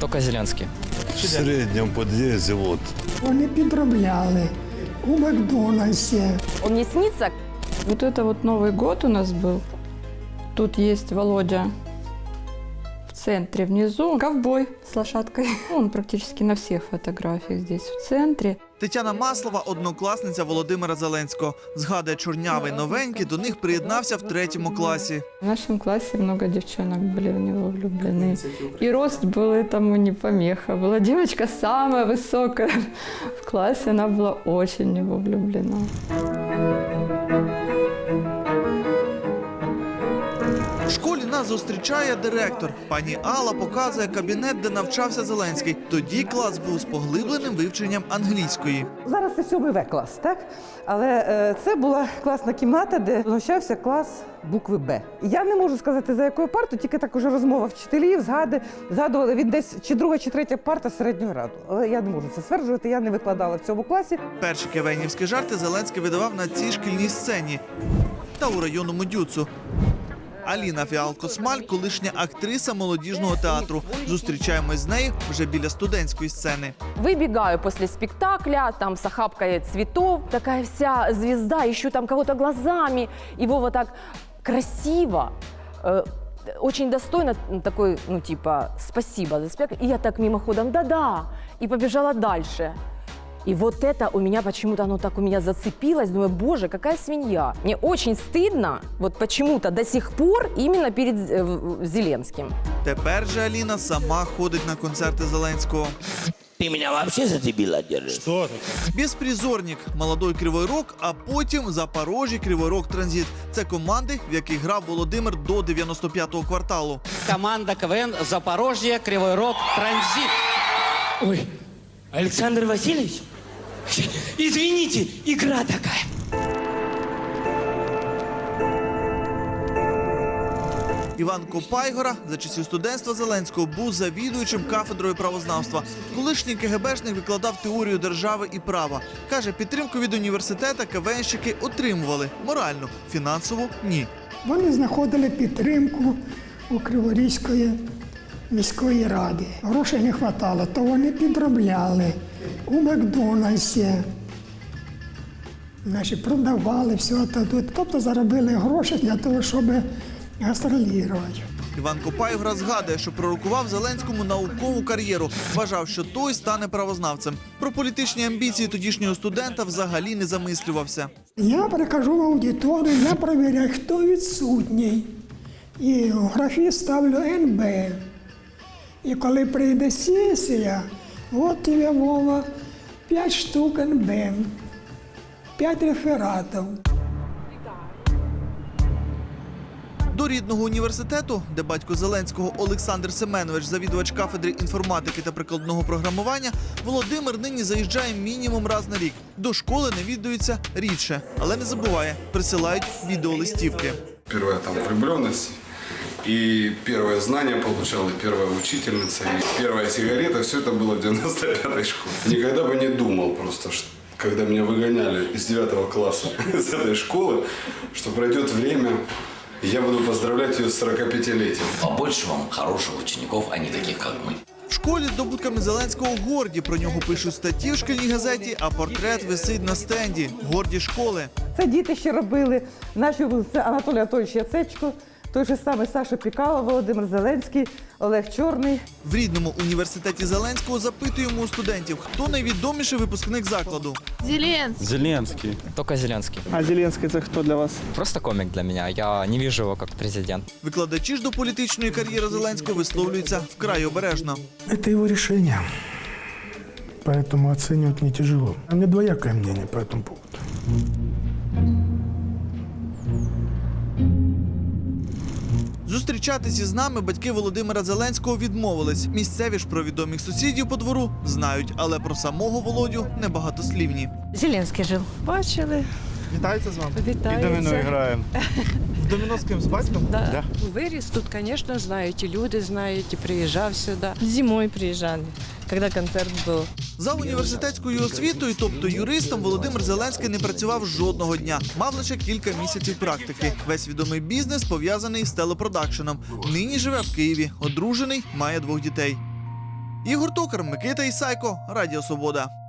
Только Зеленский. В среднем подъезде вот. Вони підробляли у Макдональдсі. Он мне снится, Вот это вот Новый год у нас был. Тут есть Володя в центре внизу. Ковбой с лошадкой. Он практически на всех фотографиях здесь в центре. Тетяна Маслова, однокласниця Володимира Зеленського. Згадує чорнявий новенький, до них приєднався в третьому класі. В нашем классе много девчонок были в него влюблены. И рост был этому не помеха. Была девочка самая высокая в классе, она была очень в него влюблена. Нас зустрічає директор. Пані Алла показує кабінет, де навчався Зеленський. Тоді клас був з поглибленим вивченням англійської. Зараз це сьомий В клас, так? Але е, це була класна кімната, де навчався клас букви Б. Я не можу сказати, за якою партою, тільки так уже розмова вчителів, згади, згадували він десь чи друга, чи третя парта середнього раду. Але я не можу це стверджувати, я не викладала в цьому класі. Перші кевенівські жарти Зеленський видавав на цій шкільній сцені та у районному дюцу. Аліна Фіалко-Смаль, колишня актриса молодіжного театру. Зустрічаємось з нею вже біля студентської сцени. выбегаю после спектакля, там с охапкой цветов, такая вся звезда, ищу там кого-то глазами, и Вова так красиво, э, очень достойно такой, ну типа, спасибо за спектакль. И я так мимоходом, да-да, и побежала дальше. И вот это у меня почему-то оно так у меня зацепилось. Думаю, боже, какая свинья. Мне очень стыдно, вот почему-то до сих пор именно перед э, в- Зеленским. Тепер же Аліна сама ходить на концерти Зеленського. Ты меня вообще за дебила держишь? Безпризорник, молодой Кривой Рог, а потім Запорожжя Кривой Рог Транзит. Це команди, в яких грав Володимир до 95-го кварталу. Команда КВН Запорожье, Кривой Рог, Транзит. Ой, Александр Васильевич? Извините, игра такая. Іван Копайгора за часів студентства Зеленського був завідуючим кафедрою правознавства. Колишній КГБшник викладав теорію держави і права. Каже, підтримку від університета КВНщики отримували моральну, фінансово ні. Вони знаходили підтримку у Криворізької міської ради. Грошей не вистачало, то вони підробляли у Макдональдсі. Значить, продавали все це тут. Тобто заробили гроші для того, щоб гастролірувати. Іван Копайгора згадує, що пророкував Зеленському наукову кар'єру. Вважав, що той стане правознавцем. Про політичні амбіції тодішнього студента взагалі не замислювався. Я прихожу в аудиторію, я перевіряю, хто відсутній. І в графі ставлю НБ. І коли прийде сесія, от тебе Вова, 5 штук НБ, 5 рефератів. До рідного університету, де батько Зеленського Олександр Семенович, завідувач кафедри інформатики та прикладного програмування, Володимир нині заїжджає мінімум раз на рік. До школи навідується рідше, але не забуває, присилають відеолистівки. Первая там влюбленность, и первое знание получал, и первая учительница, и первая сигарета. Все это было в 95-й школе. Никогда бы не думал просто, что когда меня выгоняли из 9 класса из этой школы, что пройдет время, и я буду поздравлять ее с 45-летием. Побольше вам хороших учеников, а не таких, как мы. В школі здобутками Зеленського горді. Про нього пишуть статті в шкільній газеті, а портрет висить на стенді. Горді школи. Це діти ще робили. Наші це Анатолій Анатольович Яцечко, той же самий Саша Пікало, Володимир Зеленський, Олег Чорний. В рідному університеті Зеленського запитуємо у студентів, хто найвідоміший випускник закладу. Зеленский. Только Зеленский. А Зеленский это кто для вас? Просто комик для меня. Я не вижу его как президент. Викладачі ж до політичної кар'єри Зеленського висловлюються вкрай обережно. Это его решение. Поэтому оценивать мне тяжело. У меня двоякое мнение по этому поводу. Зустрічатися з нами батьки Володимира Зеленського відмовились. Місцеві ж про відомих сусідів по двору знають, але про самого Володю небагатослівні. Зеленский жил. Бачили. Вітаються з вами. Вітається. играем. В доміно з ким з батьком? Да. Виріс тут, звісно, знають, і люди знають, і приїжджав сюди. Зимой приезжали, когда концерт был. За університетською освітою, тобто юристом, Володимир Зеленський не працював жодного дня. Мав лише кілька місяців практики. Весь відомий бізнес пов'язаний з телепродакшеном. Нині живе в Києві, одружений, має двох дітей. Ігор Токар, Микита Ісайко, Радіо Свобода.